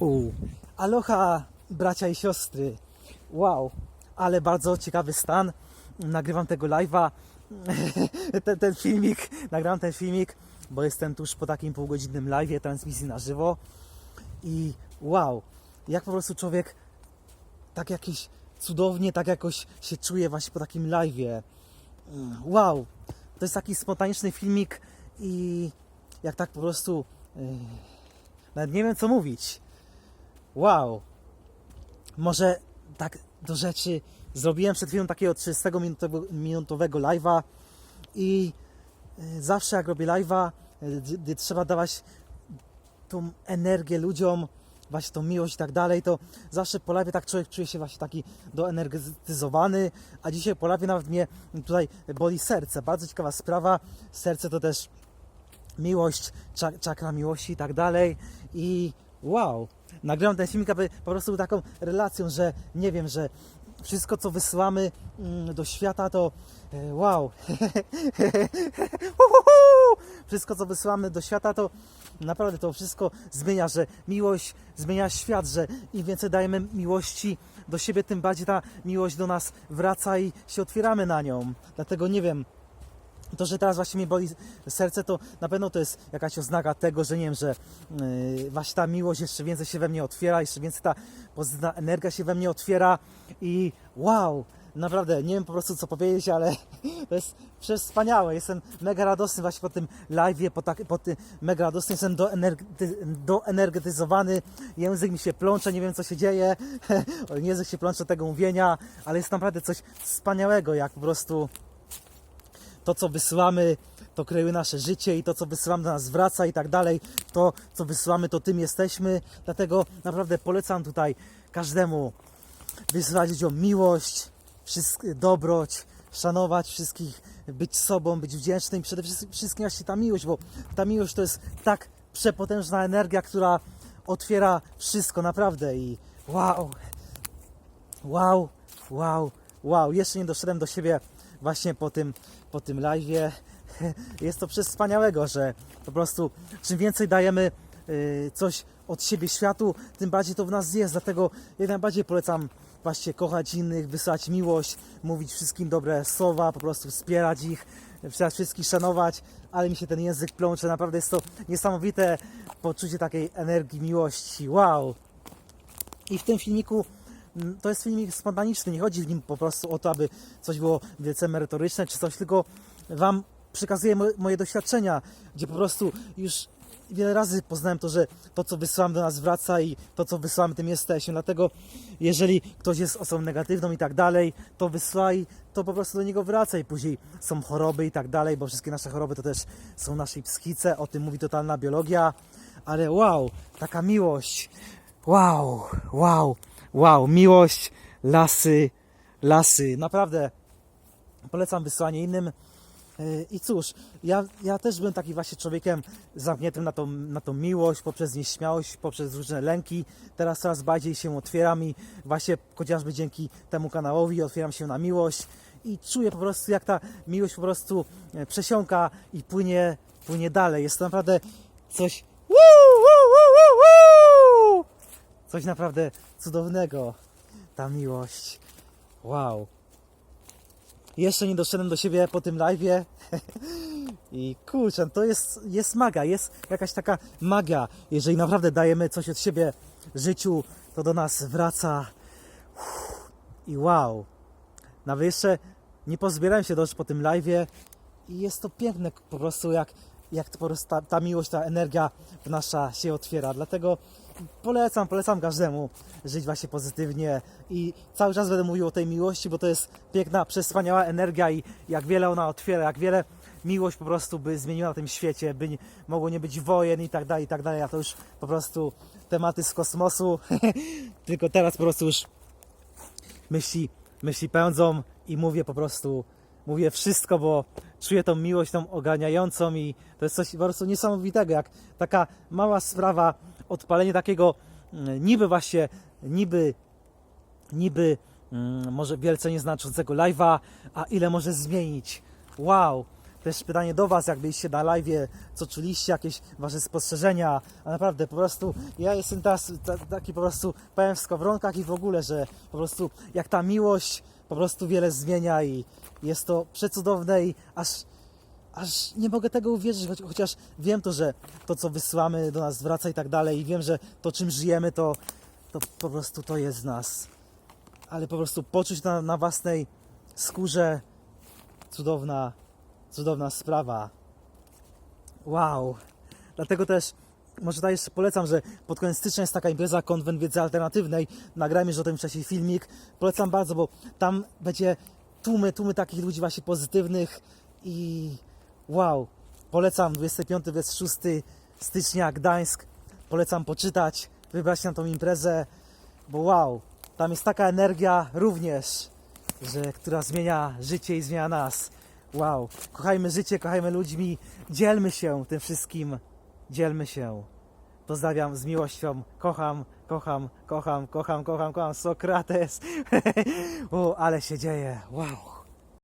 U. Aloha, bracia i siostry. Wow, ale bardzo ciekawy stan. Nagrywam tego live'a, ten, ten filmik, nagrałem ten filmik, bo jestem tuż po takim półgodzinnym live'ie transmisji na żywo. I wow, jak po prostu człowiek tak jakiś cudownie, tak jakoś się czuje właśnie po takim live'ie. Wow, to jest taki spontaniczny filmik i jak tak po prostu yy, nawet nie wiem co mówić. Wow. Może tak do rzeczy zrobiłem przed chwilą takiego 30-minutowego live'a i y, zawsze jak robię live'a, y, gdy- trzeba dawać tą energię ludziom, właśnie tą miłość i tak dalej, to zawsze po live'ie tak człowiek czuje się właśnie taki doenergetyzowany, a dzisiaj po live'ie nawet mnie tutaj boli serce. Bardzo ciekawa sprawa. Serce to też miłość, cza- czakra miłości i tak dalej. I wow, nagrałem ten filmik, aby po prostu taką relacją, że nie wiem, że wszystko co wysyłamy mm, do świata to e, wow. wszystko co wysyłamy do świata to naprawdę to wszystko zmienia, że miłość zmienia świat, że im więcej dajemy miłości do siebie, tym bardziej ta miłość do nas wraca i się otwieramy na nią. Dlatego nie wiem, to, że teraz właśnie mnie boli serce, to na pewno to jest jakaś oznaka tego, że nie wiem, że yy, właśnie ta miłość jeszcze więcej się we mnie otwiera, jeszcze więcej ta pozytywna energia się we mnie otwiera i wow, naprawdę nie wiem po prostu co powiedzieć, ale to jest wspaniałe. Jestem mega radosny właśnie po tym live'ie, po, tak, po tym mega radosny, jestem doenergety, doenergetyzowany, język mi się plącze, nie wiem co się dzieje, język się plącze tego mówienia, ale jest naprawdę coś wspaniałego, jak po prostu to, co wysyłamy, to kreuje nasze życie i to, co wysyłamy do nas wraca i tak dalej. To, co wysyłamy, to tym jesteśmy. Dlatego naprawdę polecam tutaj każdemu wysyłać ludziom miłość, dobroć, szanować wszystkich, być sobą, być wdzięcznym. Przede wszystkim właśnie ta miłość, bo ta miłość to jest tak przepotężna energia, która otwiera wszystko naprawdę i wow, Wow, wow, wow. Jeszcze nie doszedłem do siebie właśnie po tym, po tym live'ie. Jest to przez wspaniałego, że po prostu czym więcej dajemy y, coś od siebie światu, tym bardziej to w nas jest. Dlatego jak najbardziej polecam właśnie kochać innych, wysyłać miłość, mówić wszystkim dobre słowa, po prostu wspierać ich, chciać wszystkich szanować, ale mi się ten język plącze. Naprawdę jest to niesamowite poczucie takiej energii, miłości. Wow! I w tym filmiku to jest filmik spontaniczny, nie chodzi w nim po prostu o to, aby coś było wielce merytoryczne czy coś, tylko Wam przekazuję mo- moje doświadczenia, gdzie po prostu już wiele razy poznałem to, że to, co wysyłam do nas wraca i to, co wysyłamy, tym jesteśmy. Dlatego jeżeli ktoś jest osobą negatywną i tak dalej, to wysyłaj, to po prostu do niego wraca i później są choroby i tak dalej, bo wszystkie nasze choroby to też są naszej psychice, o tym mówi totalna biologia. Ale wow, taka miłość, Wow, wow, wow, miłość, lasy, lasy. Naprawdę polecam wysłanie innym. Yy, I cóż, ja, ja też byłem taki właśnie człowiekiem zamkniętym na tą, na tą miłość, poprzez nieśmiałość, poprzez różne lęki. Teraz coraz bardziej się otwieram i właśnie chociażby dzięki temu kanałowi otwieram się na miłość i czuję po prostu jak ta miłość po prostu e, przesiąka i płynie, płynie dalej. Jest to naprawdę coś woo! Coś naprawdę cudownego. Ta miłość. Wow. Jeszcze nie doszedłem do siebie po tym live'ie. I kurczę, to jest, jest magia, jest jakaś taka magia. Jeżeli naprawdę dajemy coś od siebie życiu, to do nas wraca. I wow. Nawet jeszcze nie pozbierałem się dość po tym live'ie i jest to piękne po prostu jak, jak to po prostu ta, ta miłość, ta energia nasza się otwiera. Dlatego polecam, polecam każdemu żyć właśnie pozytywnie i cały czas będę mówił o tej miłości, bo to jest piękna, przespaniała energia i jak wiele ona otwiera, jak wiele miłość po prostu by zmieniła na tym świecie, by nie, mogło nie być wojen i tak dalej, i tak dalej, a to już po prostu tematy z kosmosu, tylko teraz po prostu już myśli, myśli pędzą i mówię po prostu, mówię wszystko, bo czuję tą miłość, tą oganiającą i to jest coś po prostu niesamowitego, jak taka mała sprawa, odpalenie takiego mm, niby właśnie, niby, niby mm, może wielce nieznaczącego live'a, a ile może zmienić. Wow, też pytanie do Was, jak byliście na live, co czuliście, jakieś Wasze spostrzeżenia, a naprawdę po prostu ja jestem teraz ta, taki po prostu pełen w skowronkach i w ogóle, że po prostu jak ta miłość po prostu wiele zmienia i jest to przecudowne i aż aż nie mogę tego uwierzyć, chociaż wiem to, że to, co wysyłamy do nas wraca i tak dalej i wiem, że to, czym żyjemy, to, to po prostu to jest z nas. Ale po prostu poczuć na, na własnej skórze cudowna, cudowna sprawa. Wow. Dlatego też może tutaj jeszcze polecam, że pod koniec stycznia jest taka impreza Konwent Wiedzy Alternatywnej. Nagrajmy już o tym wcześniej filmik. Polecam bardzo, bo tam będzie tłumy, tłumy takich ludzi właśnie pozytywnych i wow. Polecam 25-26 stycznia Gdańsk. Polecam poczytać, wybrać się na tą imprezę, bo wow, tam jest taka energia również, że, która zmienia życie i zmienia nas. Wow, kochajmy życie, kochajmy ludźmi, dzielmy się tym wszystkim, dzielmy się. Pozdrawiam z miłością, kocham, kocham, kocham, kocham, kocham, kocham, Sokrates. o, ale się dzieje, wow.